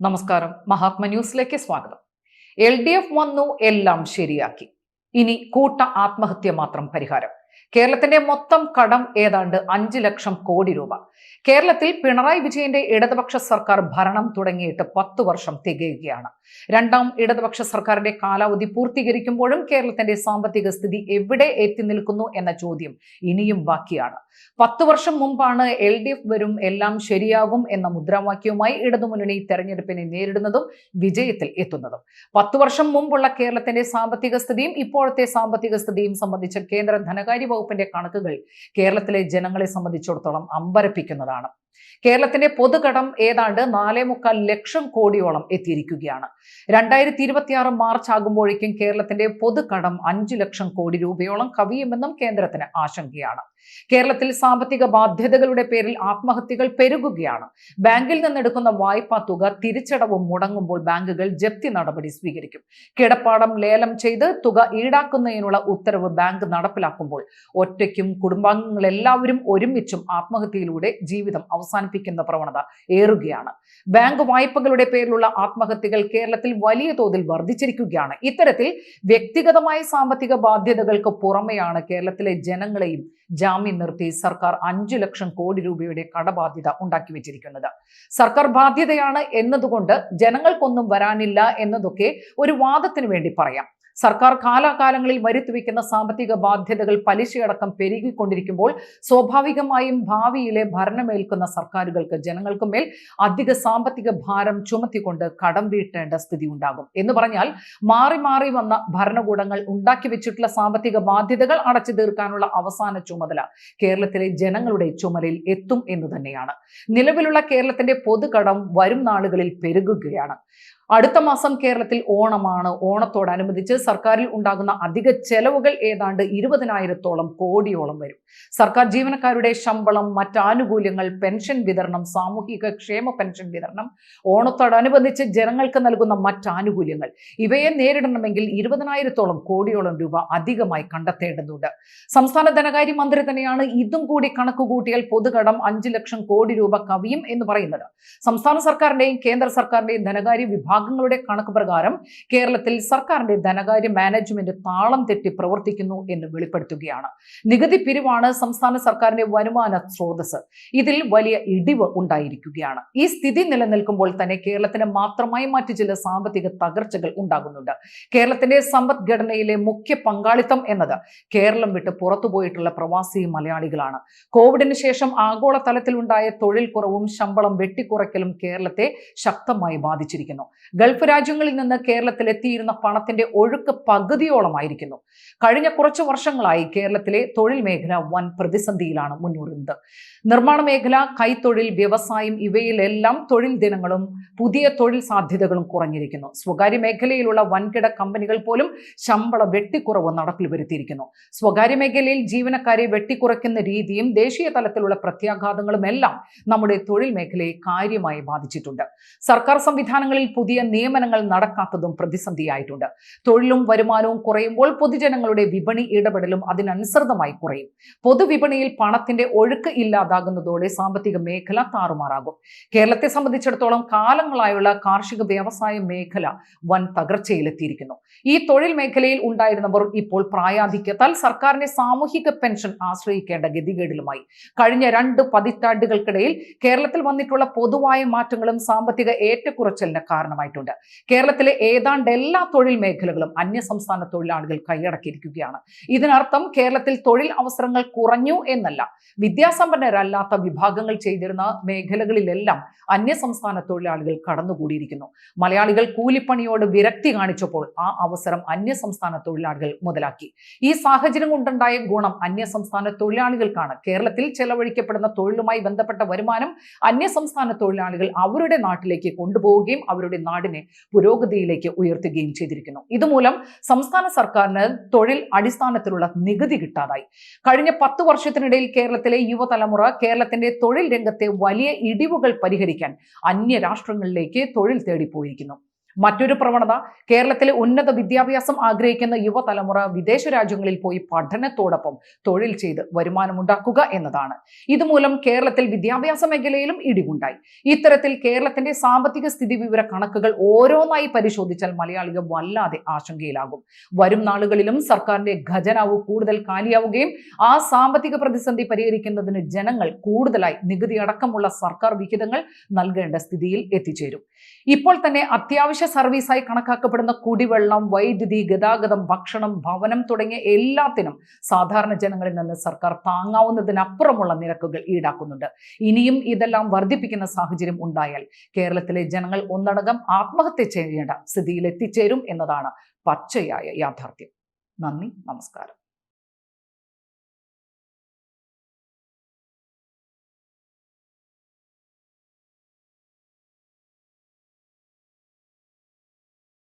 നമസ്കാരം. മഹാത്മ ന്യൂസിലേക്ക് സ്വാഗതം. എൽ ഡി എഫ് വന്നു എല്ലാം ശരിയാക്കി. ഇനി കൂട്ട ആത്മഹത്യ മാത്രം പരിഹാരം. കേരളത്തിന്റെ മൊത്തം കടം ഏതാണ്ട് അഞ്ച് ലക്ഷം കോടി രൂപ. കേരളത്തിൽ പിണറായി വിജയന്റെ ഇടതുപക്ഷ സർക്കാർ ഭരണം തുടങ്ങിയിട്ട് പത്തു വർഷം തികയുകയാണ്. രണ്ടാം ഇടതുപക്ഷ സർക്കാരിന്റെ കാലാവധി പൂർത്തീകരിക്കുമ്പോഴും കേരളത്തിന്റെ സാമ്പത്തിക സ്ഥിതി എവിടെ എത്തി നിൽക്കുന്നു എന്ന ചോദ്യം ഇനിയും ബാക്കിയാണ്. പത്തു വർഷം മുമ്പാണ് എൽ ഡി എഫ് വരും എല്ലാം ശരിയാകും എന്ന മുദ്രാവാക്യവുമായി ഇടതുമുന്നണി തെരഞ്ഞെടുപ്പിനെ നേരിടുന്നതും വിജയത്തിൽ എത്തുന്നതും. പത്തു വർഷം മുമ്പുള്ള കേരളത്തിന്റെ സാമ്പത്തിക സ്ഥിതിയും ഇപ്പോഴത്തെ സാമ്പത്തിക സ്ഥിതിയും സംബന്ധിച്ച കേന്ദ്ര ധനകാര്യ വകുപ്പിന്റെ കണക്കുകൾ കേരളത്തിലെ ജനങ്ങളെ സംബന്ധിച്ചിടത്തോളം അമ്പരപ്പിക്കുന്നതാണ്. കേരളത്തിന്റെ പൊതുകടം ഏതാണ്ട് നാലേ മുക്കാൽ ലക്ഷം കോടിയോളം എത്തിയിരിക്കുകയാണ്. രണ്ടായിരത്തി ഇരുപത്തിയാറ് മാർച്ച് ആകുമ്പോഴേക്കും കേരളത്തിന്റെ പൊതുകടം അഞ്ചു ലക്ഷം കോടി രൂപയോളം കവിയുമെന്നും കേന്ദ്രത്തിന് ആശങ്കയാണ്. കേരളത്തിൽ സാമ്പത്തിക ബാധ്യതകളുടെ പേരിൽ ആത്മഹത്യകൾ പെരുകുകയാണ്. ബാങ്കിൽ നിന്നെടുക്കുന്ന വായ്പാ തുക തിരിച്ചടവും മുടങ്ങുമ്പോൾ ബാങ്കുകൾ ജപ്തി നടപടി സ്വീകരിക്കും. കിടപ്പാടം ലേലം ചെയ്ത് തുക ഈടാക്കുന്നതിനുള്ള ഉത്തരവ് ബാങ്ക് നടപ്പിലാക്കുമ്പോൾ ഒറ്റയ്ക്കും കുടുംബാംഗങ്ങളെല്ലാവരും ഒരുമിച്ചും ആത്മഹത്യയിലൂടെ ജീവിതം അവസാനിപ്പിക്കുന്ന പ്രവണത ഏറുകയാണ്. ബാങ്ക് വായ്പകളുടെ പേരിലുള്ള ആത്മഹത്യകൾ കേരളത്തിൽ വലിയ തോതിൽ വർദ്ധിച്ചിരിക്കുകയാണ്. ഇത്തരത്തിൽ വ്യക്തിഗതമായ സാമ്പത്തിക ബാധ്യതകൾക്ക് പുറമെയാണ് കേരളത്തിലെ ജനങ്ങളെയും ജാമ്യം നിർത്തി സർക്കാർ അഞ്ചു ലക്ഷം കോടി രൂപയുടെ കടബാധ്യത ഉണ്ടാക്കി വെച്ചിരിക്കുന്നത്. സർക്കാർ ബാധ്യതയാണ് എന്നതുകൊണ്ട് ജനങ്ങൾക്കൊന്നും വരാനില്ല എന്നതൊക്കെ ഒരു വാദത്തിന് വേണ്ടി പറയാം. സർക്കാർ കാലാകാലങ്ങളിൽ വരുത്തിവെക്കുന്ന സാമ്പത്തിക ബാധ്യതകൾ പലിശയടക്കം പെരുകിക്കൊണ്ടിരിക്കുമ്പോൾ സ്വാഭാവികമായും ഭാവിയിലെ ഭരണമേൽക്കുന്ന സർക്കാരുകൾക്ക് ജനങ്ങൾക്കും മേൽ അധിക സാമ്പത്തിക ഭാരം ചുമത്തിക്കൊണ്ട് കടം വീട്ടേണ്ട സ്ഥിതി ഉണ്ടാകും എന്ന് പറഞ്ഞാൽ മാറി മാറി വന്ന ഭരണകൂടങ്ങൾ ഉണ്ടാക്കി വെച്ചിട്ടുള്ള സാമ്പത്തിക ബാധ്യതകൾ അടച്ചു തീർക്കാനുള്ള അവസാന ചുമതല കേരളത്തിലെ ജനങ്ങളുടെ ചുമലിൽ എത്തും എന്ന് തന്നെയാണ്. നിലവിലുള്ള കേരളത്തിന്റെ പൊതുകടം വരും നാളുകളിൽ പെരുകുകയാണ്. അടുത്ത മാസം കേരളത്തിൽ ഓണമാണ്. ഓണത്തോടനുബന്ധിച്ച് സർക്കാരിൽ ഉണ്ടാകുന്ന അധിക ചെലവുകൾ ഏതാണ്ട് ഇരുപതിനായിരത്തോളം കോടിയോളം വരും. സർക്കാർ ജീവനക്കാരുടെ ശമ്പളം മറ്റ് ആനുകൂല്യങ്ങൾ പെൻഷൻ വിതരണം സാമൂഹിക ക്ഷേമ പെൻഷൻ വിതരണം ഓണത്തോടനുബന്ധിച്ച് ജനങ്ങൾക്ക് നൽകുന്ന മറ്റ് ആനുകൂല്യങ്ങൾ ഇവയെ നേരിടണമെങ്കിൽ ഇരുപതിനായിരത്തോളം കോടിയോളം രൂപ അധികമായി കണ്ടെത്തേണ്ടതുണ്ട്. സംസ്ഥാന ധനകാര്യ മന്ത്രി തന്നെയാണ് ഇതും കൂടി കണക്കുകൂട്ടിയാൽ പൊതുകടം അഞ്ചു ലക്ഷം കോടി രൂപ കവിയും എന്ന് പറയുന്നത്. സംസ്ഥാന സർക്കാരിന്റെയും കേന്ദ്ര സർക്കാരിന്റെയും ധനകാര്യ വിഭാഗങ്ങളുടെ കണക്ക് പ്രകാരം കേരളത്തിൽ സർക്കാരിന്റെ ധനകാര്യ മാനേജ്മെന്റ് താളം തെറ്റി പ്രവർത്തിക്കുന്നു എന്ന് വെളിപ്പെടുത്തുകയാണ്. നികുതി പിരിവാണ് സംസ്ഥാന സർക്കാരിന്റെ വരുമാന സ്രോതസ് ഇതിൽ വലിയ ഇടിവ് ഉണ്ടായിരിക്കുകയാണ്. ഈ സ്ഥിതി നിലനിൽക്കുമ്പോൾ തന്നെ കേരളത്തിന് മാത്രമായി മറ്റു ചില സാമ്പത്തിക തകർച്ചകൾ ഉണ്ടാകുന്നുണ്ട്. കേരളത്തിന്റെ സമ്പദ്ഘടനയിലെ മുഖ്യ പങ്കാളിത്തം എന്നത് കേരളം വിട്ട് പുറത്തുപോയിട്ടുള്ള പ്രവാസി മലയാളികളാണ്. കോവിഡിന് ശേഷം ആഗോളതലത്തിലുണ്ടായ തൊഴിൽ കുറവും ശമ്പളം വെട്ടിക്കുറയ്ക്കലും കേരളത്തെ ശക്തമായി ബാധിച്ചിരിക്കുന്നു. ഗൾഫ് രാജ്യങ്ങളിൽ നിന്ന് കേരളത്തിൽ എത്തിയിരുന്ന പണത്തിന്റെ ഒഴുക്ക് പകുതിയോളമായിരിക്കുന്നു. കഴിഞ്ഞ കുറച്ചു വർഷങ്ങളായി കേരളത്തിലെ തൊഴിൽ മേഖല വൻ പ്രതിസന്ധിയിലാണ് മുന്നേറുന്നത് നിർമ്മാണ മേഖല കൈത്തൊഴിൽ വ്യവസായം ഇവയിലെല്ലാം തൊഴിൽ ദിനങ്ങളും പുതിയ തൊഴിൽ സാധ്യതകളും കുറഞ്ഞിരിക്കുന്നു. സ്വകാര്യ മേഖലയിലുള്ള വൻകിട കമ്പനികൾ പോലും ശമ്പള വെട്ടിക്കുറവ് നടപ്പിൽ വരുത്തിയിരിക്കുന്നു. സ്വകാര്യ മേഖലയിൽ ജീവനക്കാരെ വെട്ടിക്കുറയ്ക്കുന്ന രീതിയും ദേശീയ തലത്തിലുള്ള പ്രത്യാഘാതങ്ങളും എല്ലാം നമ്മുടെ തൊഴിൽ മേഖലയെ കാര്യമായി ബാധിച്ചിട്ടുണ്ട്. സർക്കാർ സംവിധാനങ്ങളിൽ പുതിയ നിയമനങ്ങൾ നടക്കാത്തതും പ്രതിസന്ധിയായിട്ടുണ്ട്. തൊഴിലും വരുമാനവും കുറയുമ്പോൾ പൊതുജനങ്ങളുടെ വിപണി ഇടപെടലും അതിനനുസൃതമായി കുറയും. പൊതുവിപണിയിൽ പണത്തിന്റെ ഒഴുക്ക് ഇല്ലാതാകുന്നതോടെ സാമ്പത്തിക മേഖല താറുമാറാകും. കേരളത്തെ സംബന്ധിച്ചിടത്തോളം കാലങ്ങളായുള്ള കാർഷിക വ്യവസായ മേഖല വൻ തകർച്ചയിലെത്തിയിരിക്കുന്നു. ഈ തൊഴിൽ മേഖലയിൽ ഉണ്ടായിരുന്നവർ ഇപ്പോൾ പ്രായാധിക്യത്താൽ സർക്കാരിന്റെ സാമൂഹിക പെൻഷൻ ആശ്രയിക്കേണ്ട ഗതികേടിലുമായി. കഴിഞ്ഞ രണ്ട് പതിറ്റാണ്ടുകൾക്കിടയിൽ കേരളത്തിൽ വന്നിട്ടുള്ള പൊതുവായ മാറ്റങ്ങളും സാമ്പത്തിക ഏറ്റക്കുറച്ചിലിന് കാരണമായിട്ടുണ്ട് കേരളത്തിലെ ഏതാണ്ട് എല്ലാ തൊഴിൽ മേഖലകളും അന്യസംസ്ഥാന തൊഴിലാളികൾ കൈയടക്കിയിരിക്കുകയാണ്. ഇതിനർത്ഥം കേരളത്തിൽ തൊഴിൽ അവസരങ്ങൾ കുറഞ്ഞു എന്നല്ല. വിദ്യാസമ്പന്നരല്ലാത്ത വിഭാഗങ്ങൾ ചെയ്തിരുന്ന മേഖലകളിലെല്ലാം അന്യസംസ്ഥാന തൊഴിലാളികൾ കടന്നുകൂടിയിരിക്കുന്നു. മലയാളികൾ കൂലിപ്പണിയോട് വിരക്തി കാണിച്ചപ്പോൾ ആ അവസരം അന്യസംസ്ഥാന തൊഴിലാളികൾ മുതലാക്കി. ഈ സാഹചര്യം കൊണ്ടുണ്ടായ ഗുണം അന്യസംസ്ഥാന തൊഴിലാളികൾക്കാണ്. കേരളത്തിൽ ചെലവഴിക്കപ്പെടുന്ന തൊഴിലുമായി ബന്ധപ്പെട്ട വരുമാനം അന്യസംസ്ഥാന തൊഴിലാളികൾ അവരുടെ നാട്ടിലേക്ക് കൊണ്ടുപോവുകയും അവരുടെ നാടിനെ പുരോഗതിയിലേക്ക് ഉയർത്തുകയും ചെയ്തിരിക്കുന്നു. ഇതുമൂലം സംസ്ഥാന സർക്കാരിന് തൊഴിൽ അടിസ്ഥാനത്തിലുള്ള നികുതി കിട്ടാതായി. കഴിഞ്ഞ പത്ത് വർഷത്തിനിടയിൽ കേരളത്തിലെ യുവതലമുറ കേരളത്തിന്റെ തൊഴിൽ രംഗത്തെ വലിയ ഇടിവുകൾ പരിഹരിക്കാൻ അന്യ രാഷ്ട്രങ്ങളിലേക്ക് തൊഴിൽ തേടിപ്പോയിരിക്കുന്നു. മറ്റൊരു പ്രവണത കേരളത്തിലെ ഉന്നത വിദ്യാഭ്യാസം ആഗ്രഹിക്കുന്ന യുവതലമുറ വിദേശ രാജ്യങ്ങളിൽ പോയി പഠനത്തോടൊപ്പം തൊഴിൽ ചെയ്ത് വരുമാനമുണ്ടാക്കുക എന്നതാണ്. ഇതുമൂലം കേരളത്തിൽ വിദ്യാഭ്യാസ മേഖലയിലും ഇടിവുണ്ടായി. ഇത്തരത്തിൽ കേരളത്തിന്റെ സാമ്പത്തിക സ്ഥിതി വിവര കണക്കുകൾ ഓരോന്നായി പരിശോധിച്ചാൽ മലയാളികൾ വല്ലാതെ ആശങ്കയിലാകും. വരും നാളുകളിലും സർക്കാരിന്റെ ഖജനാവ് കൂടുതൽ കാലിയാവുകയും ആ സാമ്പത്തിക പ്രതിസന്ധി പരിഹരിക്കുന്നതിന് ജനങ്ങൾ കൂടുതലായി നികുതി അടക്കമുള്ള സർക്കാർ വിഹിതങ്ങൾ നൽകേണ്ട സ്ഥിതിയിൽ എത്തിച്ചേരും. ഇപ്പോൾ തന്നെ അത്യാവശ്യ സർവീസായി കണക്കാക്കപ്പെടുന്ന കുടിവെള്ളം വൈദ്യുതി ഗതാഗതം ഭക്ഷണം ഭവനം തുടങ്ങിയ എല്ലാത്തിനും സാധാരണ ജനങ്ങളിൽ നിന്ന് സർക്കാർ താങ്ങാവുന്നതിനപ്പുറമുള്ള നിരക്കുകൾ ഈടാക്കുന്നുണ്ട്. ഇനിയും ഇതെല്ലാം വർദ്ധിപ്പിക്കുന്ന സാഹചര്യം ഉണ്ടായാൽ കേരളത്തിലെ ജനങ്ങൾ ഒന്നടങ്കം ആത്മഹത്യ ചെയ്യേണ്ട സ്ഥിതിയിൽ എത്തിച്ചേരും എന്നതാണ് പച്ചയായ യാഥാർത്ഥ്യം. നന്ദി നമസ്കാരം.